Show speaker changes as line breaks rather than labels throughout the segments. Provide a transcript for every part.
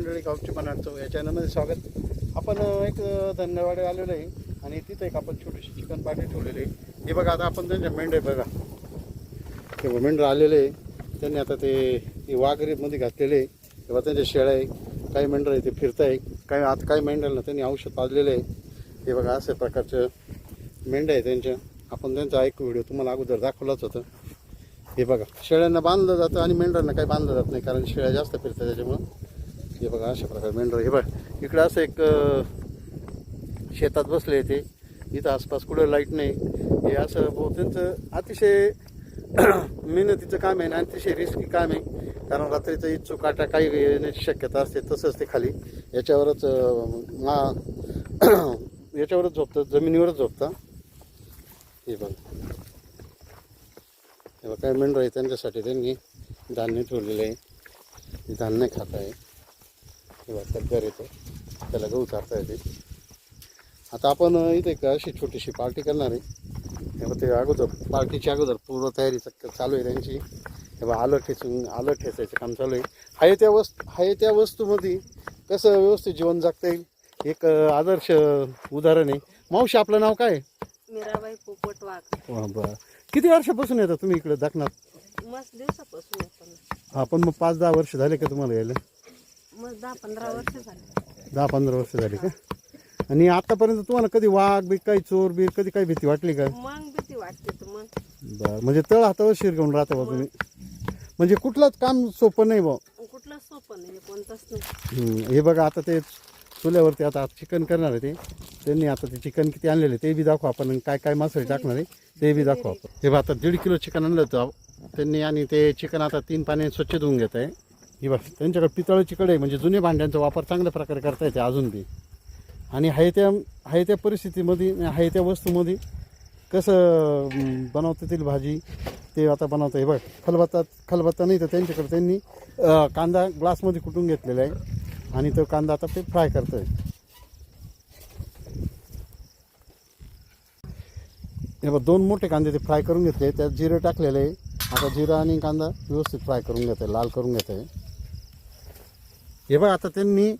मंडळी गावची बनाडचो या चॅनलमध्ये स्वागत. आपण एक धन्यवाद आलेलो आहे आणि तिथं एक आपण छोटीशी चिकन पार्टी ठेवलेली आहे. हे बघा आता आपण त्यांच्या मेंढे बघा. ते मेंढर आलेले आहे. त्यांनी आता ते वाघरीमध्ये घातलेले आहे. तेव्हा त्यांच्या शेळ्या आहे. काही मेंढर आहे ते फिरत आहे काही आता काही मेंढ्यांना त्यांनी औषध पाजलेलं आहे. हे बघा अशा प्रकारचं मेंढ्या आहे त्यांच्या. आपण त्यांचा एक व्हिडिओ तुम्हाला अगोदर दाखवलाच होतं. हे बघा शेळ्यांना बांधलं जातं आणि मेंढरांना काही बांधलं जात नाही कारण शेळ्या जास्त फिरतात त्याच्यामुळं. हे बघा अशा प्रकारे मेंढर हे बघा इकडं असं एक शेतात बसले ते. इथं आसपास कुठं लाइट नाही. हे असं बहु त्यांचं अतिशय मेहनतीचं काम आहे आणि अतिशय रिस्की काम आहे. कारण रात्रीचं इच्छू काटा काही येण्याची शक्यता असते तसंच ते खाली. याच्यावरच मा याच्यावरच झोपतं जमिनीवरच झोपतं. हे बघा. तेव्हा काय मेंढर आहे त्यांच्यासाठी. त्यांनी धान्य ठेवलेलं आहे. धान्य खात आहे. तेव्हा तब्बर येतो. त्याला गहू चारता येते. आता आपण इथे एक अशी छोटीशी पार्टी करणार आहे. तेव्हा ते अगोदर पार्टीची अगोदर पूर्व तयारी च- चालू आहे त्यांची. तेव्हा आलं ठेचून आलं ठेचायचं काम चालू आहे. हाय त्या वस्तू हाय त्या वस्तूमध्ये कसं व्यवस्थित जीवन जगता येईल? एक आदर्श उदाहरण आहे. मावशी आपलं नाव काय?
मीराबाई पोपट वाघ
बरं किती वर्षापासून येतात तुम्ही इकडे दाखणार
मस्त दिवसापासून
हा पण मग पाच दहा वर्ष झाले का तुम्हाला यायला?
मग दहा पंधरा वर्ष झाली.
दहा पंधरा वर्ष झाली का? आणि आतापर्यंत तुम्हाला कधी वाघ बी काही चोर बी कधी काही भीती वाटली का?
मग भीती वाटते तर मग.
बरं म्हणजे तळ हातावर शिर घेऊन राहता बा तुम्ही. म्हणजे कुठलंच काम सोपं नाही बा.
कुठलं सोपं नाही कोणतंच नाही.
हम्म, हे बघा आता ते चुल्यावरती आता चिकन करणार आहे ते. त्यांनी आता ते चिकन किती आणलेले ते बी दाखवू आपण. आणि काय काय मसाले टाकणार आहे ते बी दाखवू आपण. हे बघा आता दीड किलो चिकन आणलं होतं. त्यांनी आणि ते चिकन आता तीन पाण्याने स्वच्छ धुवून घेत आहे. ही बघ त्यांच्याकडे पितळाची कढई म्हणजे जुन्या भांड्यांचा वापर चांगल्या प्रकारे करता येते अजून बी. आणि आहे त्या आहे त्या परिस्थितीमध्ये आहे त्या वस्तूमध्ये कसं बनवता येतील भाजी ते आता बनवतं हे बघ खलबत्ता खलबत्ता नाही तर त्यांच्याकडे त्यांनी कांदा ग्लासमध्ये कुटून घेतलेला आहे. आणि तो कांदा आता ते फ्राय करत आहे हे बघ दोन मोठे कांदे ते फ्राय करून घेतले. त्यात जिरं टाकलेलं आहे. आता जिरं आणि कांदा व्यवस्थित फ्राय करून घेत आहे लाल करून घेत आहे हे बघ आता त्यांनी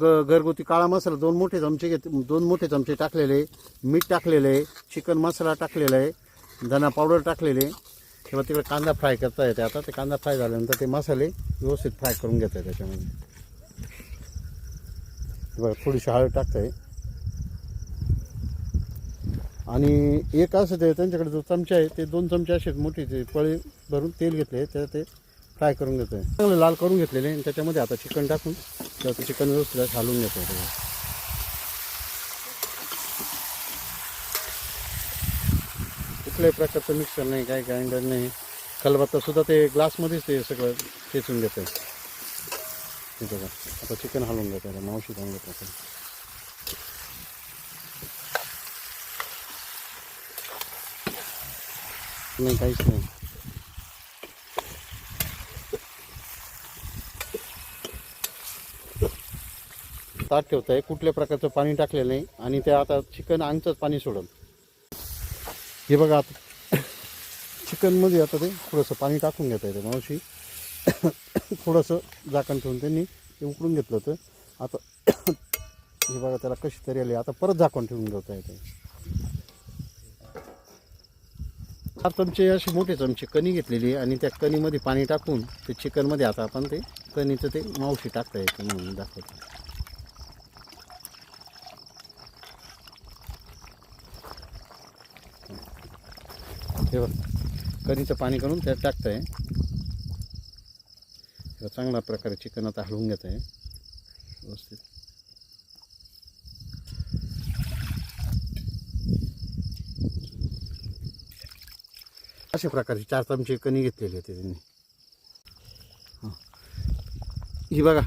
ग घरगुती काळा मसाला दोन मोठे चमचे घेत दोन मोठे चमचे टाकलेले मीठ टाकलेलं आहे चिकन मसाला टाकलेला आहे धना पावडर टाकलेले. किंवा तिकडे कांदा फ्राय करता येते आता. ते कांदा फ्राय झाल्यानंतर ते मसाले व्यवस्थित फ्राय करून घेत आहे त्याच्यामध्ये. बरं बघा थोडीशी हळद टाकताय आणि एक असं ते त्यांच्याकडे जो चमचा आहे ते दोन चमचे असे मोठे ते पळे भरून तेल घेतले त्यात ते फ्राय करून घेतोय. चांगले लाल करून घेतलेले आणि त्याच्यामध्ये आता चिकन टाकून त्यात चिकन व्यवस्थित घालून घेतो कुठल्याही प्रकारचं मिक्सर नाही काय ग्राइंडर नाही. खलबत्ता सुद्धा ते ग्लासमध्येच ते सगळं खेचून घेतोय. आहे बघा आता चिकन हलवून घेतो आहे मावशी घालून घेतो नाही काहीच नाही. ताट ठेवत आहे कुठल्या प्रकारचं पाणी टाकलेलं नाही आणि ते आता चिकन अंगचंच पाणी सोडल हे बघा आता. चिकनमध्ये आता ते थोडंसं पाणी टाकून घेता येतं मावशी. थोडंसं झाकण ठेवून त्यांनी ते उकडून घेतलं होतं. आता हे बघा त्याला कशी तरी आली. आता परत झाकण ठेवून घेता येते. चार चमचे अशी मोठे चमचे कणी घेतलेली आहे आणि त्या कणीमध्ये पाणी टाकून ते चिकनमध्ये आता आपण ते कणीचं ते मावशी टाकता येते म्हणून दाखवतो. हे बघ कणीचं पाणी करून त्यात टाकतं आहे चांगल्या प्रकारे चिकन आता हलवून घेत आहे व्यवस्थित. अशा प्रकारचे चार चमचे कणी घेतलेले होते त्यांनी. ही बघा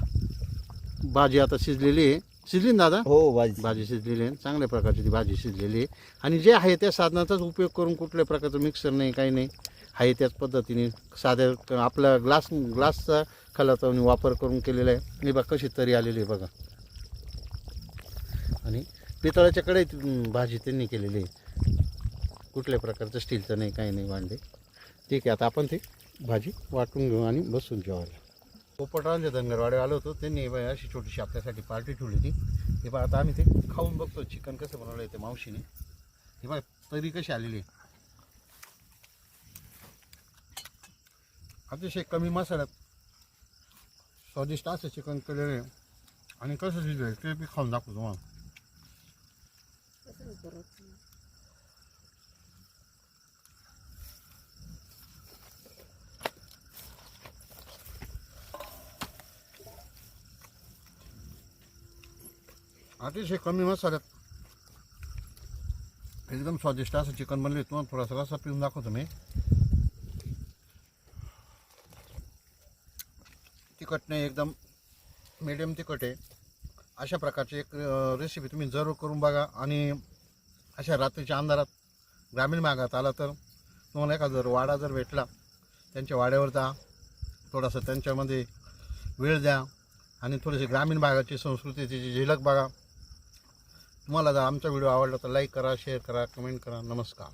भाजी आता शिजलेली आहे. शिजली ना दादा?
हो भाजी
भाजी शिजलेली आहे. चांगल्या प्रकारची ती भाजी शिजलेली आहे. आणि जे आहे त्या साधनाचाच उपयोग करून कुठल्या प्रकारचं मिक्सर नाही काही नाही. आहे त्याच पद्धतीने साध्या आपला ग्लास ग्लासचा खालाचा वापर करून केलेला आहे. आणि बघा कशी तरी आलेली आहे बघा. आणि पितळाच्या कढईत अं, भाजी त्यांनी केलेली आहे. कुठल्या प्रकारचं स्टीलचं नाही काही नाही भांडे. ठीक आहे आता आपण ती भाजी वाटून घेऊ आणि बसून जेवायला. पोपटरावांच्या धनगरवाडे आलो होतो त्यांनी अशी छोटीशी आपल्यासाठी पार्टी ठेवली होती. हे बघा आता आम्ही ते खाऊन बघतो चिकन कसं बनवलं आहे ते मावशीने. हे बा तरी कशी आलेली आहे. अतिशय कमी मसाल्यात स्वादिष्ट असं चिकन केलेलं आहे. आणि कसं शिजलं ते बी खाऊन दाखवतो तुम्हाला. अतिशय कमी मसाल्यात एकदम स्वादिष्ट असं चिकन बनले तुम्हाला थोडासा रसा पिऊन दाखवतो मी. तिखट नाही एकदम मिडियम तिखट आहे. अशा प्रकारची एक रेसिपी तुम्ही जरूर करून बघा. आणि अशा रात्रीच्या अंधारात ग्रामीण भागात आला तर तुम्हाला एखादा जर वाडा जर भेटला त्यांच्या वाड्यावर जा. थोडासा त्यांच्यामध्ये वेळ द्या. आणि थोडीशी ग्रामीण भागाची संस्कृतीची झिलक बघा. तुम्हाला जर आमचा व्हिडिओ आवडला तर लाईक करा शेअर करा कमेंट करा. नमस्कार.